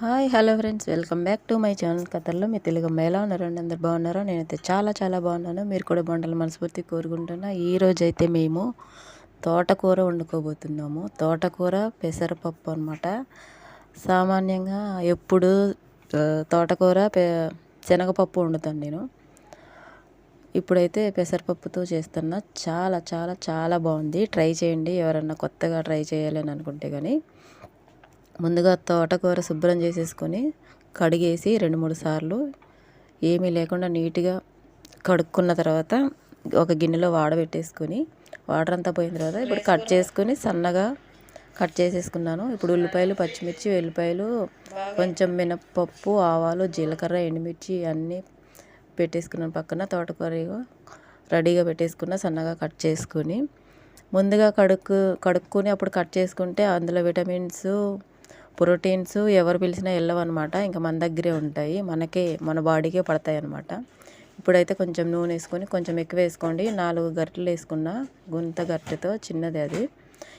Hi hello friends. Welcome back to my channel కథల్లో. మీ తెలుగు ఎలా ఉన్నారండి అందరు బాగున్నారో? నేనైతే చాలా చాలా బాగున్నాను. మీరు కూడా బాగుండాలి మనస్ఫూర్తి కోరుకుంటున్నా. ఈరోజు అయితే మేము తోటకూర వండుకోబోతున్నాము. తోటకూర పెసరపప్పు అనమాట సామాన్యంగా ఎప్పుడు తోటకూర శనగపప్పు వండుతాను నేను. ఇప్పుడైతే పెసరపప్పుతో చేస్తున్నా చాలా చాలా చాలా బాగుంది. ట్రై చేయండి. ఎవరన్నా కొత్తగా ట్రై చేయాలని అనుకుంటే కానీ ముందుగా తోటకూర శుభ్రం చేసేసుకొని కడిగేసి రెండు మూడు సార్లు ఏమీ లేకుండా నీట్గా కడుక్కున్న తర్వాత ఒక గిన్నెలో వాడబెట్టేసుకొని వాటర్ అంతా పోయిన తర్వాత ఇప్పుడు కట్ చేసుకొని సన్నగా కట్ చేసేసుకున్నాను. ఇప్పుడు ఉల్లిపాయలు పచ్చిమిర్చి వెల్లిపాయలు కొంచెం మినప్పప్పు ఆవాలు జీలకర్ర ఎండుమిర్చి అన్నీ పెట్టేసుకున్నాను పక్కన. తోటకూర రెడీగా పెట్టేసుకున్న సన్నగా కట్ చేసుకొని. ముందుగా కడుక్కు కడుక్కొని అప్పుడు కట్ చేసుకుంటే అందులో విటమిన్స్ ప్రోటీన్స్ ఎవరు పిలిచినా వెళ్ళవన్నమాట. ఇంకా మన దగ్గరే ఉంటాయి. మనకే మన బాడీకే పడతాయి అనమాట ఇప్పుడైతే కొంచెం నూనె వేసుకొని కొంచెం ఎక్కువ వేసుకోండి. నాలుగు గరిటెలు వేసుకున్న గుంత గరిటెతో చిన్నది అది.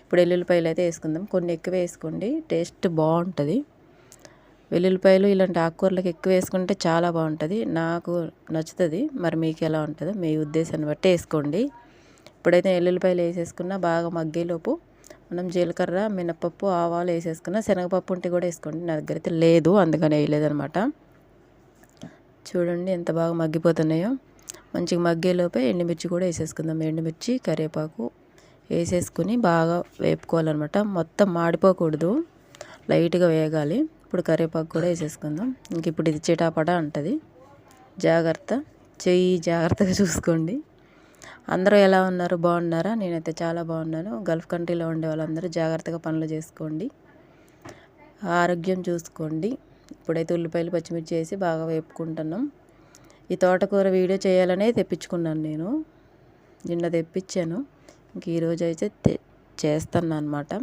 ఇప్పుడు వెల్లుల్లిపాయలు అయితే వేసుకుందాం. కొన్ని ఎక్కువ వేసుకోండి. టేస్ట్ బాగుంటుంది. వెల్లుల్లిపాయలు ఇలాంటి ఆకుకూరలకు ఎక్కువ వేసుకుంటే చాలా బాగుంటుంది. నాకు నచ్చుతుంది. మరి మీకు ఎలా ఉంటుందో మీ ఉద్దేశాన్ని బట్టి వేసుకోండి. ఇప్పుడైతే వెల్లుల్లిపాయలు వేసేసుకున్న బాగా మగ్గేలోపు మనం జీలకర్ర మినపప్పు ఆవాలు వేసేసుకున్న శనగపప్పు ఉంటే కూడా వేసుకోండి. నా దగ్గర అయితే లేదు అందుకని వేయలేదనమాట చూడండి ఎంత బాగా మగ్గిపోతున్నాయో. మంచిగా మగ్గేలోపే ఎండుమిర్చి కూడా వేసేసుకుందాం. ఎండుమిర్చి కరివేపాకు వేసేసుకుని బాగా వేపుకోవాలన్నమాట. మొత్తం మాడిపోకూడదు. లైట్గా వేగాలి. ఇప్పుడు కరివేపాకు కూడా వేసేసుకుందాం. ఇంక ఇప్పుడు ఇది చిటాపట అంటుంది. జాగ్రత్త. చెయ్యి జాగ్రత్తగా చూసుకోండి. అందరూ ఎలా ఉన్నారు? బాగున్నారా? నేనైతే చాలా బాగున్నాను. గల్ఫ్ కంట్రీలో ఉండే వాళ్ళందరూ జాగ్రత్తగా పనులు చేసుకోండి. ఆరోగ్యం చూసుకోండి. ఇప్పుడైతే ఉల్లిపాయలు పచ్చిమిర్చి వేసి బాగా వేపుకుంటున్నాం. ఈ తోటకూర వీడియో చేయాలనే తెప్పించుకున్నాను నేను. నిన్న తెప్పించాను. ఇంక ఈరోజు అయితే చేస్తాను అనమాట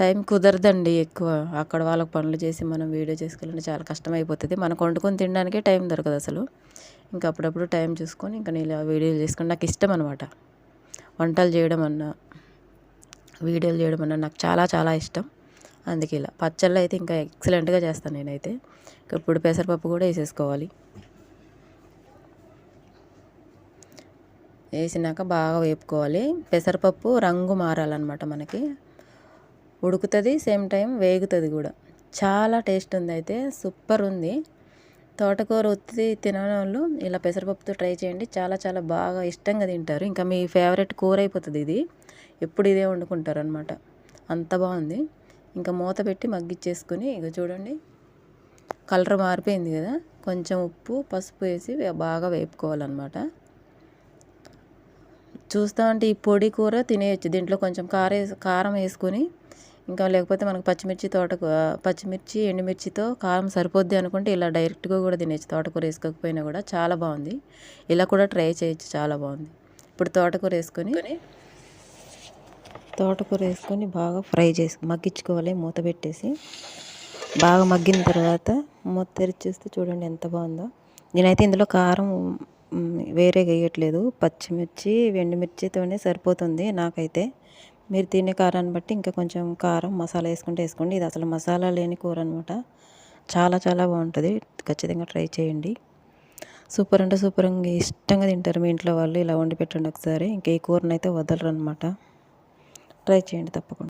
టైం కుదరదండి ఎక్కువ. అక్కడ వాళ్ళకి పనులు చేసి మనం వీడియో చేసుకోవాలంటే చాలా కష్టమైపోతుంది. మనకు వండుకొని తినడానికే టైం దొరకదు అసలు. ఇంకా అప్పుడప్పుడు టైం చూసుకొని ఇంకా నేను వీడియోలు చేసుకొని నాకు ఇష్టం అనమాట వంటలు చేయడం అన్నా వీడియోలు చేయడం అన్నా నాకు చాలా చాలా ఇష్టం. అందుకే ఇలా పచ్చళ్ళు అయితే ఇంకా ఎక్సలెంట్గా చేస్తాను నేనైతే. ఇప్పుడు పెసరపప్పు కూడా వేసేసుకోవాలి. వేసినాక బాగా వేపుకోవాలి. పెసరపప్పు రంగు మారాలన్నమాట మనకి. ఉడుకుతుంది సేమ్ టైం వేగుతుంది కూడా. చాలా టేస్ట్ ఉంది అయితే సూపర్ ఉంది. తోటకూర ఉత్తి తినని వాళ్ళు ఇలా పెసరపప్పుతో ట్రై చేయండి. చాలా చాలా బాగా ఇష్టంగా తింటారు. ఇంకా మీ ఫేవరెట్ కూర అయిపోతుంది ఇది. ఎప్పుడు ఇదే వండుకుంటారు అనమాట అంత బాగుంది. ఇంకా మూత పెట్టి మగ్గిచ్చేసుకొని ఇక చూడండి. కలర్ మారిపోయింది కదా. కొంచెం ఉప్పు పసుపు వేసి బాగా వేపుకోవాలన్నమాట. చూస్తా అంటే ఈ పొడి కూర తినేయచ్చు. దీంట్లో కొంచెం కారం కారం వేసుకొని ఇంకా లేకపోతే మనకు పచ్చిమిర్చి తోటకు పచ్చిమిర్చి ఎండుమిర్చితో కారం సరిపోద్ది అనుకుంటే ఇలా డైరెక్ట్గా కూడా తినేచ్చు. తోటకూర వేసుకోకపోయినా కూడా చాలా బాగుంది. ఇలా కూడా ట్రై చేయొచ్చు చాలా బాగుంది. ఇప్పుడు తోటకూర వేసుకొని తోటకూర వేసుకొని బాగా ఫ్రై చేసి మగ్గించుకోవాలి మూత పెట్టేసి. బాగా మగ్గిన తర్వాత మూత తెరిచి చూస్తే చూడండి ఎంత బాగుందో. నేనైతే ఇందులో కారం వేరే వేయట్లేదు. పచ్చిమిర్చి ఎండుమిర్చితోనే సరిపోతుంది నాకైతే. మీరు తినే కారాన్ని బట్టి ఇంకా కొంచెం కారం మసాలా వేసుకుంటే వేసుకోండి. ఇది అసలు మసాలా లేని కూర అనమాట చాలా చాలా బాగుంటుంది. ఖచ్చితంగా ట్రై చేయండి. సూపర్ అంటే సూపర్ ఇష్టంగా తింటారు మీ ఇంట్లో వాళ్ళు. ఇలా వండి పెట్టండి ఒకసారి. ఇంకా ఈ కూరనైతే వదలరు అనమాట ట్రై చేయండి తప్పకుండా.